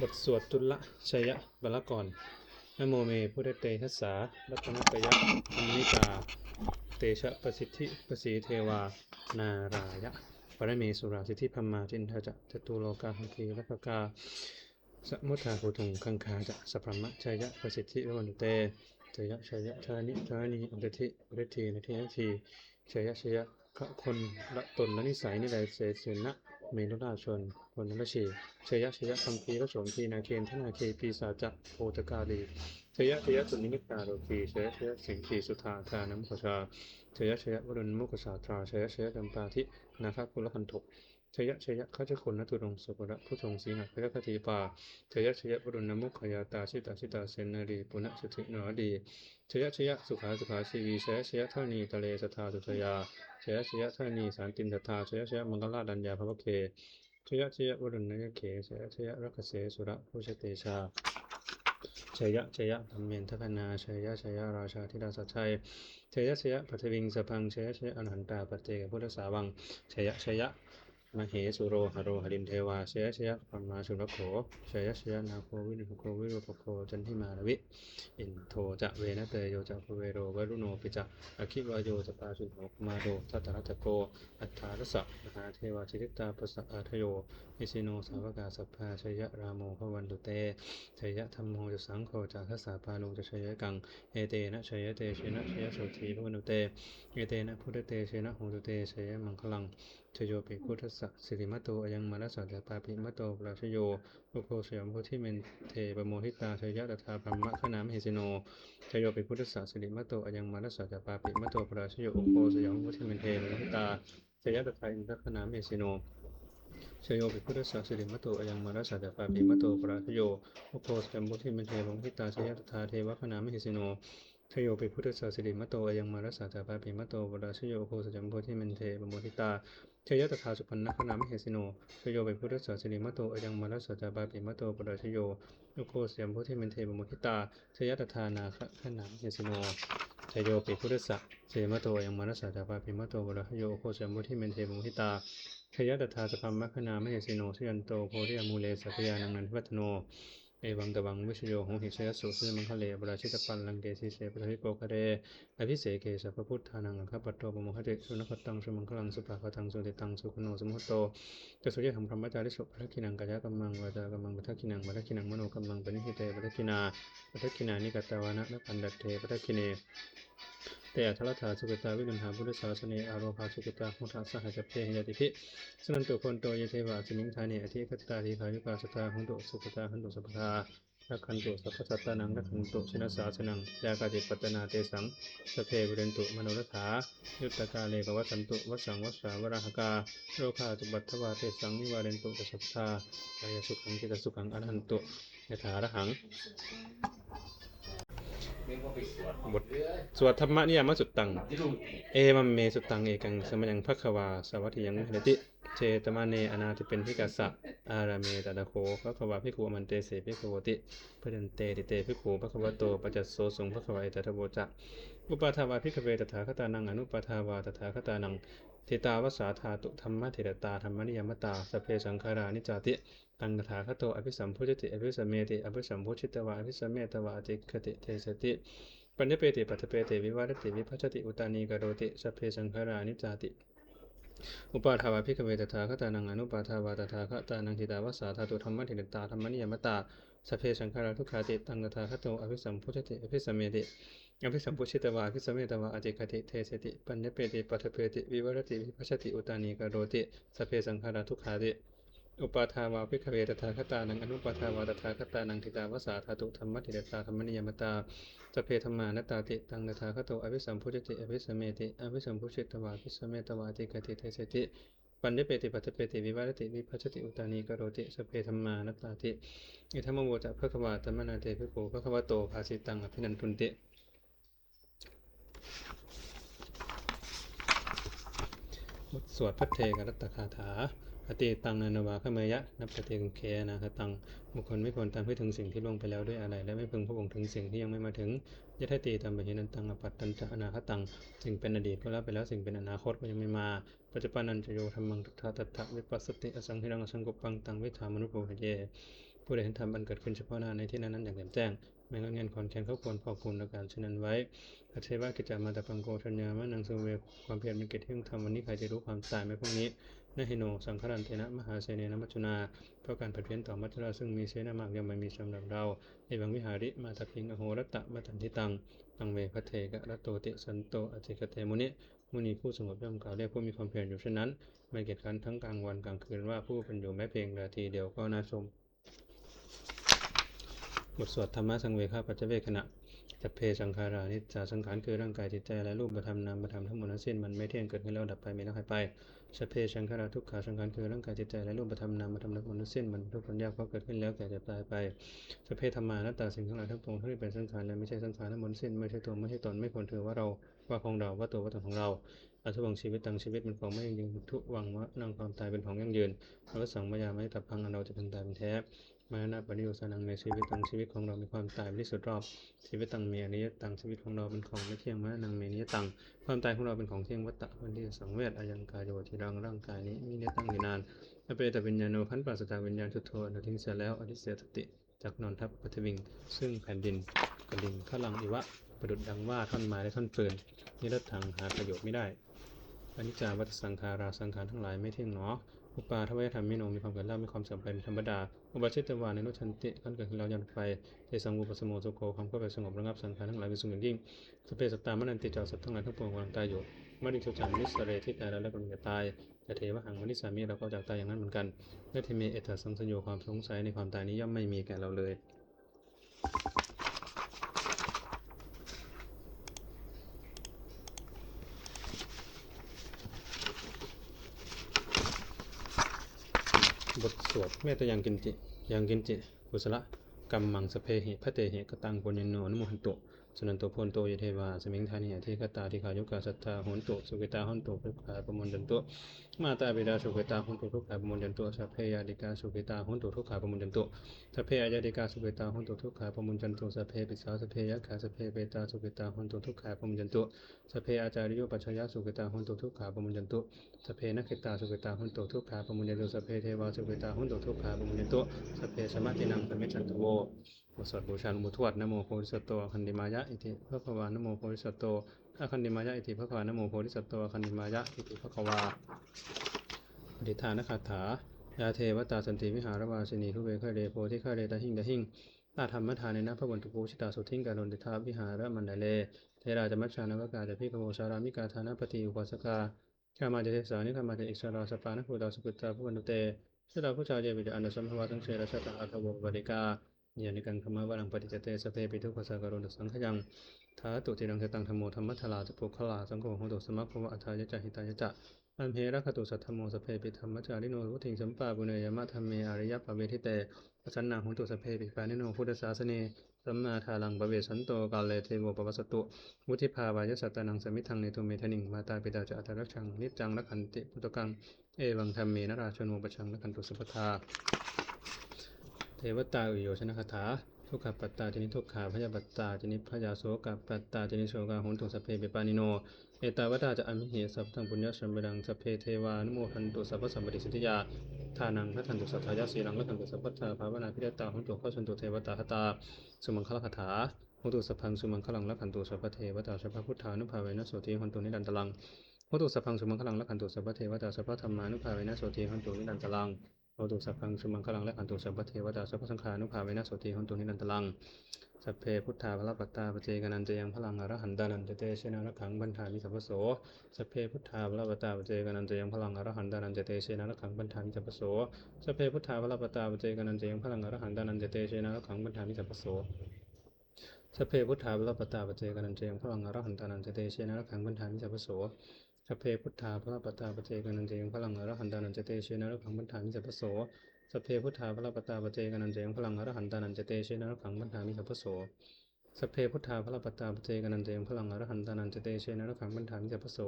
บทสวดตุลชัยบลกรนโมเมพุทธเตทัสสะรัตนปยะธรรมิกา เตชะประสิทธิประสีเทวา นารายะปรเมสุราสิทธิพมมาจินทจะจตุโลกาหังคีรักกา สมุทาภูทุงคังคาจะสัพพมะชัยะประสิทธิววันตุเตชยะชยะชานิชานิอุตติอุตตินาทีนาทีชัยะชัยะขะคนละตนละนิสัยนิไรเสสนะ เมนุราชนคนนละชีชยะชยะคัมพีรสมพีนาเคนทนาเคปีสาจะโพตกาลีชยะชยะสุนิมิตาโรกีชยะชยะสิงคีสุธาทานัมขชาชยะชยะวรุณมุกสาตราชยะชยะกัมปาทินาคกุลคันทก ชยะชยะข้าเจ้าคุณนตุรงสุภระผู้ทรงศีหะพระคติปาชยะชยะบรุณนมุขยาตาชิตาชิตาเสนารีปุณสุธินรดีชยะชยะสุขาสุขาชีวีชยะชยะท่านีทะเลสทาสุทยาชยะชยะท่านีสารตินทธาชยะชยะมังกลาดัญญาภวเคชยะชยะวรุณนยเคชยะชยะรักเสสุระผู้ชเตชาชยะชยะธรรมเมนทคนาชยะชยะราชาธิดาสัจชัยชยะชยะปัทวิงสพังชยะชยะอรหันตาปเจกพุทธสาวังชยะชยะ มเหสุโรหโรหริมเทวาเชยเชยะปัมมาชุรโขเชยเชยนาโควินุโควิรุปโคจันทิมาลวิ อินโทจะเวนะเตโยจะภเวโรวรุโนปิจะอคิวายโยจะปาสุโนกมาโรทัตตรัตโก อัฏฐารสะมหาเทวาชิริตาปสสะอาทโย อิสิโนสาวกาสัพพาชยะรามโมพวันตุเตชยะธรรมโมจะสังโฆจากทัสสาปาโลจะชยะกัง เอเตนะชยะเตชนะชยโสธีพวันตุเต เอเตนะพุทธเตชนะโหตุเตชยะมังคลังชโยปิพุทธสสะสิริมัตโตอยังมานัสสัตปาปิมัตโตปราชโยโลโคสยามโพธิเมนเทปโมหิตาชยะตถาพรหมขนามเหสิโนชโยปิพุทธสสะสิริมัตโตอยังมานัสสัตปาปิมัตโตปราชโยโอโคสยามโพธิเมนเทปโมหิตาชยะตถาอินทขนามเหสิโน ชโยปิพุทธสสะสิริมตโตอยังมานัสสัตปาปิมตโตปราชโยโอโคสยามโพธิเมนเทปโมหิตาชยตถาเทวขนามเหสิโนชโยปิพุทธศาสิริมตโตอยังมารัสาจาปาปิมตโตวราชโยอุโคสจัมโพธิเมนเทปโมทิตาชยตถาสุปันนะขนามเหสิโนชโยปิพุทธศาสิริมตโตอยังมารัสาจาปาปิมตโตวราชโยโยโคสจัมโพธิเมนเทปโมทิตาชยตถานาคะขนามเหสิโนชโยปิพุทธศาสิริมตโตอยังมารัสาจาปาปิมตโตวราชโยอุโคสจัมโพธิเมนเทปโมทิตา ชยตถาสพัมมะขนามเหสิโนชยันโตโพธิอมูเลสัพยานังนันทิวัฒโนเอวังตวังวิชโยหงหิชยสุสืมังคะเลปราชิตปันลังเกสีเสปะทิโกคะเรอภิเสเกสัพพุทธานังข้าปัตโตปโมหะเตสุนคตังสุมังคลังสุปาคตังสุติตังสุขโนสมุตโตจะสุยธรรมพรหมจาริสุปัทกินังกายกัมมังวาจากัมมังปัทกินังปัทกินังมโนกัมมังปณิหิเตปัทกินาปัทกินานิกัตตวานะนปันดัตเทปัทกิเน เตอัทรธาสุกตาวิรุณหาพุทธศาสเนอารโภาสุกตามุทาสหจัพเพหิยติภิสนันตุคนโตเยเทวะสิมิงธาเนอธิคตตาทีขายุกาสตาหุนตุสุกตาหุนตุสัพพทารักขันตุสัพพสัตตานังรักขันตุชินสาสนังยากาติปัตนาเตสังสเพบุเรนตุมโนรถายุตตกาเลกวัสันตุวัสังวัสสาวราหกาโรคาตุบัตถวาเตสังนิวาเรนตุสัพพทากายสุขังจิตสุขังอรหันตุยถาระหัง บทสวดธรรมะนิยามสุตตัง เอมัมเมสุตตังเอกังสมยังพักวาสวัสดิยังเนติ เจตมาเนอนาติเป็นพิกัสสะอาราเมตตะโคพักวาพิคูมันเตเสพิคูวติพเดนเตติเตพิคูพักวโตปัจจโสสงพักวาเอตตะโวจะอุปาทาวาพิกเวตถาคตานังอนุปาทาวาตถาคตานังเทตาวสาธาตุธรรมะเถรตาธรรมนิยมตาสพเพสังขารานิจติตังถาคโตอภิสัมพุชติอภิสัมเมติอภิสัมพุชิตวะอภิสัมเมตวะติคติเทสติปัญญเปติปัตเปติวิวารติวิภัชติอุตานีกโรติสัพเพสังขารานิจจติ อุปาทาวาพิกเวตถาคตานังอนุปาทาวาตถาคตานังทิตาวสาธาตุธรรมะเถรตาธรรมนิยมตาสเพสังขาราทุกขาติตังตถาคตโตอภิสัมพุชติอภิสัมเมติอภิสัมพุชิตวะอภิสัมเมตวะอจิคติเทสติปัญญเปติปัทเปติวิวรติวิปัชติอุตานีกโรติสเพสังขาราทุกขาติ อุปาทาวาพิกเวตถาคตานังอนุปาทาวาตถาคตานังทิตาวสาธาตุธรรมติเดตาธรรมนิยมตาสเพธรรมานตตาติตังตถาคโตอภิสัมพุชติอภิสัมเมติอภิสัมพุชิตวาอภิสัมเมตวาติกติเทสติปัญญเปติปัตถเปติวิวารติวิภัชติอุตานีกโรติสเพธรรมานตตาติอิทัมโมโวจะพระควาตมนาเตภิกขุพระควโตภาสิตังอภินันทุนติบทสวดพัทเทกรัตตคาถา ติตังนานาวาขเมยะนับปฏิเคนาคตังบุคคลไม่ควรตามให้ถึงสิ่งที่ล่วงไปแล้วด้วยอะไร และไม่พึงพระองค์ถึงสิ่งที่ยังไม่มาถึงยะทติตามปหินันตังอปัตตันจะอนาคตังสิ่งเป็นอดีตก็แล้วไปแล้วสิ่งเป็นอนาคตก็ยังไม่มา ปัจจุบันนันจะโยธรรมังทุทธาตัตถะวิปัสสติอสังหิรังอสังกปังตังวิธามนุปโภเยผู้ใดเห็นธรรมอันเกิดขึ้นเฉพาะหน้าในที่นั้นนั้นอย่างแจ่มแจ้งไม่งอนเงินขอนแคนเขาควรพอคุณและการเช่นนั้นไว้อาเทวะกิจจามาตะปังโกชัญญามะนังสุเวความเพียรเป็นกิจที่ต้องทำวันนี้ใครจะรู้ความตายไหมพวกนี้ นหิโนสังฆรันเทนะมหาเสนนมัจจุนาเพราะการผัดเพี้ยนต่อมัจจุราซึ่งมีเสนามากยังไม่มีสำหรับเราเอวังวิหาริมาตพิงอโหรัตตะมัตันทิตังตังเวพะเทกะระโตติสันโตอติกเตมุนิมุนีผู้สงบย่อมกล่าวเรียกผู้มีความเพียรอยู่เช่นนั้น ไม่เกียจคันทั้งกลางวันกลางคืนว่าผู้เป็นอยู่แม้เพียงนาทีเดียวก็น่าชมบทสวดธรรมะสังเวคาปัจเจเวคขณะจัพเพสังขารานิจจาสังขารคือร่างกายจิตใจและรูปธรรมนามธรรมทั้งหมดทั้งสิ้นมันไม่เที่ยงเกิดขึ้นแล้วดับไปมีแล้วหายไป สเพชังขาราทุกขาสังขารคือร่างกายจิตใจและรูปธรรมนามธรรมทั้งหมดทั้งสิ้นมันทุกข์ทนยากเพราะเกิดขึ้นแล้วแก่จะตายไปสเพธรรมานัตตาสิ่งทั้งหลายทั้งปวงที่เป็นสังขารและไม่ใช่สังขารทั้งหมดสิ้นไม่ใช่ตัวไม่ใช่ตนไม่ควรถือว่าเราว่าของเราว่าตัวว่าตนของเราอัตวังชีวิตตังชีวิตเป็นของไม่ยั่งยืนทุกวังวะนั่งความตายเป็นของยั่งยืนเราสั่งมายาไม่ตับพังอันเราจะเป็นตายเป็นแท้ มานะปริโยสนังในชีวิตตังชีวิตของเรา มีความตายเป็นที่สุดรอบ ชีวิตตังเมียนิยตังชีวิตของเราเป็นของไม่เที่ยงมานะนังเมียนิยตัง ความตายของเราเป็นของเที่ยงวัตตะวันที่สังเวชอายังกายโยที่รังร่างกายนี้มีเนยตั้งอยู่นานอเปตวิญญาโนพันปัสสตาวิญญาณทุตโทอนุทิ้งเสียแล้วอธิเสสติจากนอนทับปฐวิง ซึ่งแผ่นดินกระดิ่งข้าลังอิวะ ประดุดดังว่าท่อนไม้และท่อนปืนนิรัตถังหาประโยชน์ไม่ได้อนิจจาวัฏสังขาราสังขารทั้งหลายไม่เที่ยงหนอ อุปาทวยธรรมมิโนมีความเกิดแล้วมีความเสื่อมไปเป็นธรรมดา อุปาชิตวาในนุชันติขั้นเกิดขึ้นแล้วยันไปเทสังอุปสมโมสุโคความก็ไปสงบระงับสังขารทั้งหลายเป็นสุขอย่างยิ่งสเปสตามันติเจ้าสัตว์ทั้งหลายทั้งปวงกำลังตายอยู่มริสุจันนิสเรที่ตายแล้วและกำลังจะตายแต่เทวะหังมนิสามีเราก็จากตายอย่างนั้นเหมือนกันและที่มีเอตสังสยโยความสงสัยในความตายนี้ย่อมไม่มีแก่เราเลย บทสวด เมตตายังกินจิยังกินจิกุศลกรรมมังสเพหิพระเตหิกตังปุญญโนอนุโมหันตุ สนันโตพนโตยเทวาสมิงธานิยทิกตาทิขายุกาสัทธาโหนโตสุกิตาโหนโตุทุกขาปมุนจันตุมาตาบิดาสุกิตาโหนโตทุกขาปมุนจันตุสัพเพยาดิกาสุกิตาโหนโตทุกขาปมุนจันตุสัพเพยาดิกาสุกิตาโหนโตทุกขาปมุนจันตุสัพเพปิสาสัพเพยักขาสัพเพเปตาสุกิตาโหนโตทุกขาปมุนจันตุสัพเพอาจาริโยปัจฉยสุกิตาโหนโตทุกขาปมุนจันตุสัพเพนักขิตาสุกิตาโหนโตทุกขาปมุนจันตุสัพเพเทวาสุกิตาโหนโตทุกขาปมุนจันตุสัพเพสมัตินังสมิจันตุโวบทสวดบูชาหลวงปู่ทวดนะโมโพธิสัตว์โตอคันติมายะอิติพระภวานะโมโพธิสัตว์โตอคันติมายะอิติพระภวานะโมโพธิสัตว์โตอคันติมายะอิติพระภวาอธิฐานคาถายาเทวตาสันติวิหารวาสินีทุเวคเรโพธิฆาเรตาหิงตาหิงตาธรรมทานในนะพระบนตุปูชิตาสุทิงการนติทาวิหารมันไดเลเทราจมัชชานวกาจะพิกโมสารามิกาธานาปฏิอุปสกาข้ามาจะเทสานิข้ามาจะอิสราสปานะภูตาสุกุตตาพระวันตุเตสดาผู้ชาเจวิจอันสัมภวะทั้งเชรชาตาอัตวบริกา ยานิกังธรรมะวรังปฏิจจเตสเพปิทุกขสังกโรนสังขยังท้าตุติรังเทตังธรรมโมธรรมัทลาจะปุคลาสังโฆโหตุสมัคภวะอัฏฐายะจหิตายจะอันเพรักขตุสัทธโมสเพปิธรรมจาริโนวุติงสัมปาบุเนยมะธรรมเมอริยปเวทิเตปสันนังโตุสเพปิปานิโนพุทธศาสเนสัมมาทาลังปเวสันโตกาเลเทโวปวัสสตุวุธิภาวายสัตตานังสมิทังเนตุเมทนิงมาตาปิตาจะอัตตรักชังนิจจังรักขันติพุทธกังเอวังธรรมเมนราชโนปชังรักขันตุสุปทา เทวตาอุโยชนะคาถาทุกขปัตตาจนิทุกขาพยาปัตตาจนิพยาโสกปัตตาจนิโสกาหุนตุสเพเปปานิโนเอตาวตาจะอมิเหสัพทังปุญญสัมปดังสเพเทวานุโมทันตุสัพพสัมปติสิทธิยาทานังพัทันตุสัทธายาสีรังละทันตุสัพพทาภาวนาพิเดตาหุนตุข้าชนตุเทวตาคตาสุมังคลคาถาหุนตุสัพพังสุมังคลังละขันตุสัพพเทวตาสัพพพุทธานุภาเวนะโสติหุนตุนิรันตลังหุนตุสัพพังสุมังคลังละขันตุสัพพเทวตาสัพพธรรมานุภาเวนะโสติหุนตุนิรันตลัง โอตุสัพพังสุมังคลังและขันตุสัพพเทวตาสัพพสังขานุภาเวนะโสติหันตุนิรันตลังสัพเพพุทธาพระปัตตาปเจกนันจะยังพลังอรหันตานันจะเตเชนะระขังบันทามิสัพพโสสัพเพพุทธาพระปัตตาปเจกนันจะยังพลังอรหันตานันจะเตเชนะระขังบันทามิสัพพโสสัพเพพุทธาพระปัตตาปเจกนันจะยังพลังอรหันตานันจะเตเชนะระขังบันทามิสัพพโสสัพเพพุทธาพระปัตตาปเจกนันจะยังพลังอรหันตานันจะเตเชนะระขังบันทามิสัพพโส สเพพุทธาพระปตาปเจกันันเจงพลังอรหันตานันจเตเชนะรขังบันทามิสัพโสสเพพุทธาพระปตาปเจกันันเจงพลังอรหันตานันจเตเชนะรขังบันทามิสัพโสสเพพุทธาพระปตาปเจกันันเจงพลังอรหันตานันจเตเชนะรขังบันทามิสัพโส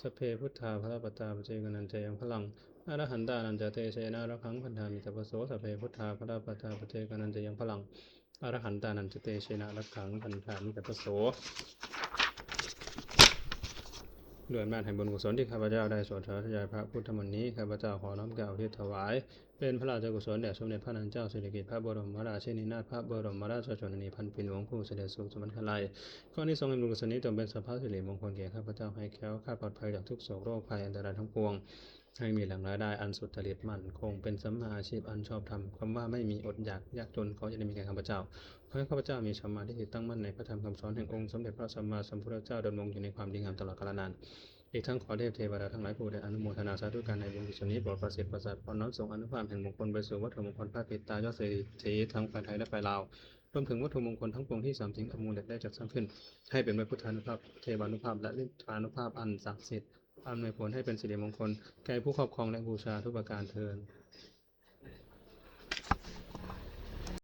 สเพพุทธาพระปตาปเจกันันเจงพลังอรหันตานันจเตเชนะรขังบันทามิสัพโสสเพพุทธาพระปตาปเจกันันเจงพลังอรหันตานันจเตเชนะรขังบันทามิสัพโส ด้วยอำนาจแห่งบุญกุศลที่ข้าพเจ้าได้สวดสาธยายพระพุทธมนต์นี้ข้าพเจ้าขอน้อมกล่าวที่ถวาย เป็นพระราชกุศลแด่สมเด็จพระนางเจ้าสิริกิติ์พระบรมราชินีนาถพระบรมราชชนนีพันปีหลวงผู้เสด็จสู่สมรรคาลัยข้อนี้ทรงเป็นบุญกุศลนี้จงเป็นสัพพะสิริมงคลแก่ข้าพเจ้าให้แคล้วคลาดปลอดภัยจากทุกโศกโรคภัยอันตรายทั้งปวง ให้มีแหล่งรายได้อันสุดจริตมั่นคงเป็นสัมมาอาชีพอันชอบธรรมคำว่าไม่มีอดอยากยากจนขอจะได้มีแก่ข้าพเจ้าขอให้ข้าพเจ้ามีสัมมาทิฏฐิตั้งมั่นในพระธรรมคำสอนแห่งองค์สมเด็จพระสัมมาสัมพุทธเจ้าดำรงอยู่ในความดีงามตลอดกาลนานอีกทั้งขอเทพเทวดาทั้งหลายผู้ได้อนุโมทนาสาธุการในบุญกุศลนี้โปรดประสิทธิ์ประสาทพรน้อมส่งอนุภาพแห่งมงคลไปสู่วัตถุมงคลพระปิตายอดเศรษฐีทั้งฝ่ายไทยและฝ่ายลาวรวมถึงวัตถุมงคลทั้งปวงที่สามสิ่งอมูลเหล็กได้จัดสร้างขึ้น ให้เป็นพระพุทธานุภาพเทวานุภาพและฤทธานุภาพอันศักดิ์สิทธิ์ อำนวยผลให้เป็นสิริมงคล แก่ผู้ครอบครองและบูชาทุกประการเทิน